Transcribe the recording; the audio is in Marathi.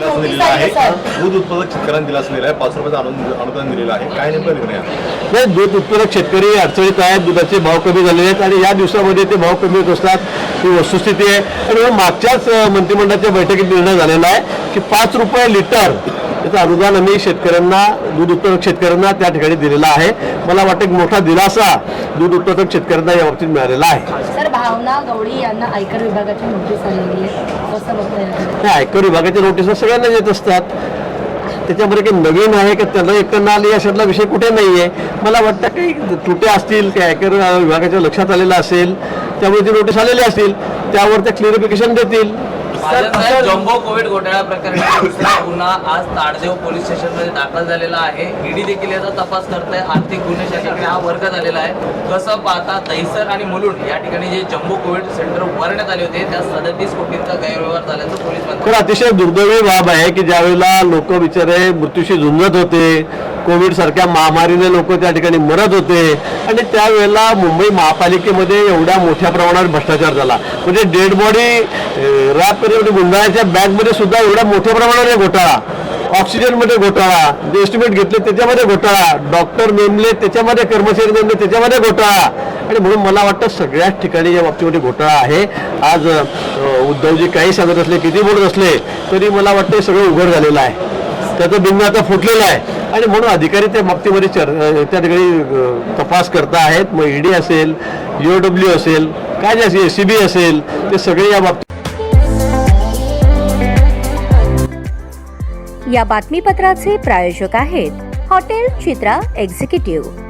दिलेला आहे. दूध उत्पादक शेतकऱ्यांना दिलासा दिलेला आहे. पाच रुपयाचं अनुदान अनुदान दिलेलं आहे. काय नेमकं निर्णय आहे? नाही दूध उत्पादक शेतकरी अडचणीत आहेत. दुधाचे भाव कमी झालेले आहेत आणि या दिवसामध्ये ते भाव कमी होत असतात. ही वस्तुस्थिती आहे. आणि मग मागच्याच मंत्रिमंडळाच्या बैठकीत निर्णय झालेला आहे की पाच रुपये लिटर याचं अनुदान आम्ही शेतकऱ्यांना दूध उत्पादक शेतकऱ्यांना त्या ठिकाणी दिलेला आहे. मला वाटतं एक मोठा दिलासा दूध उत्पादक शेतकऱ्यांना या बाबतीत मिळालेला आहे. सर भावना गवळी यांना आयकर विभागाची नोटीस आलेली आहे. कसं बघता याकडे नाही आयकर विभागाच्या नोटिसा सगळ्यांना येत असतात. त्याच्यामध्ये काही नवीन आहे का? त्यांना एकट्यांना आली अशातला विषय कुठे नाही आहे मला वाटतं काही त्रुटी असतील काही आयकर विभागाच्या लक्षात आलेलं असेल त्यामुळे ती नोटीस आलेली असतील त्यावर ते क्लिअरिफिकेशन देतील. जम्बो कोविड घोटाळा प्रकरणी दुसरा गुन्हा आज ताडदेव पोलीस स्टेशनमध्ये दाखल झालेला आहे. ईडी देखील याचा तपास करत आहे आर्थिक गुन्हे शाखेकडे हा वर्ग झालेला आहे कसं पाहता दहिसर आणि मुलुंड या ठिकाणी जे जम्बो कोविड सेंटर उभारण्यात आले होते त्या सदतीस कोटींचा गैरव्यवहार झाल्याचं पोलीस अतिशय दुर्दैवी बाब आहे की ज्यावेळेला लोक बिचारे मृत्यूशी झुंजत होते कोविड सारख्या महामारीने लोक त्या ठिकाणी मरत होते. आणि त्यावेळेला मुंबई महापालिकेमध्ये एवढ्या मोठ्या प्रमाणावर भ्रष्टाचार झाला. म्हणजे डेड बॉडी रॅप करून म्हणजे गुंडाळ्याच्या बॅगमध्ये सुद्धा एवढ्या मोठ्या प्रमाणावर घोटाळा. ऑक्सिजनमध्ये घोटाळा जे एस्टिमेट घेतले त्याच्यामध्ये घोटाळा. डॉक्टर नेमले त्याच्यामध्ये कर्मचारी नेमले त्याच्यामध्ये घोटाळा. आणि म्हणून मला वाटतं सगळ्याच ठिकाणी या बाबतीमध्ये घोटाळा आहे. आज उद्धवजी काही सांगत असले किती बोलत असले तरी मला वाटतं हे सगळं उघड झालेलं आहे. त्याचं बिंग आता फुटलेलं आहे. आणि म्हणून अधिकारी त्या बाबतीमध्ये चर त्या ठिकाणी तपास करता आहेत. मग ईडी असेल यू डब्ल्यू असेल काय जे असेल सी बी असेल ते सगळे या बाबतीत या बातमीपत्राचे प्रायोजक आहेत हॉटेल चित्रा एक्झिक्युटिव्ह.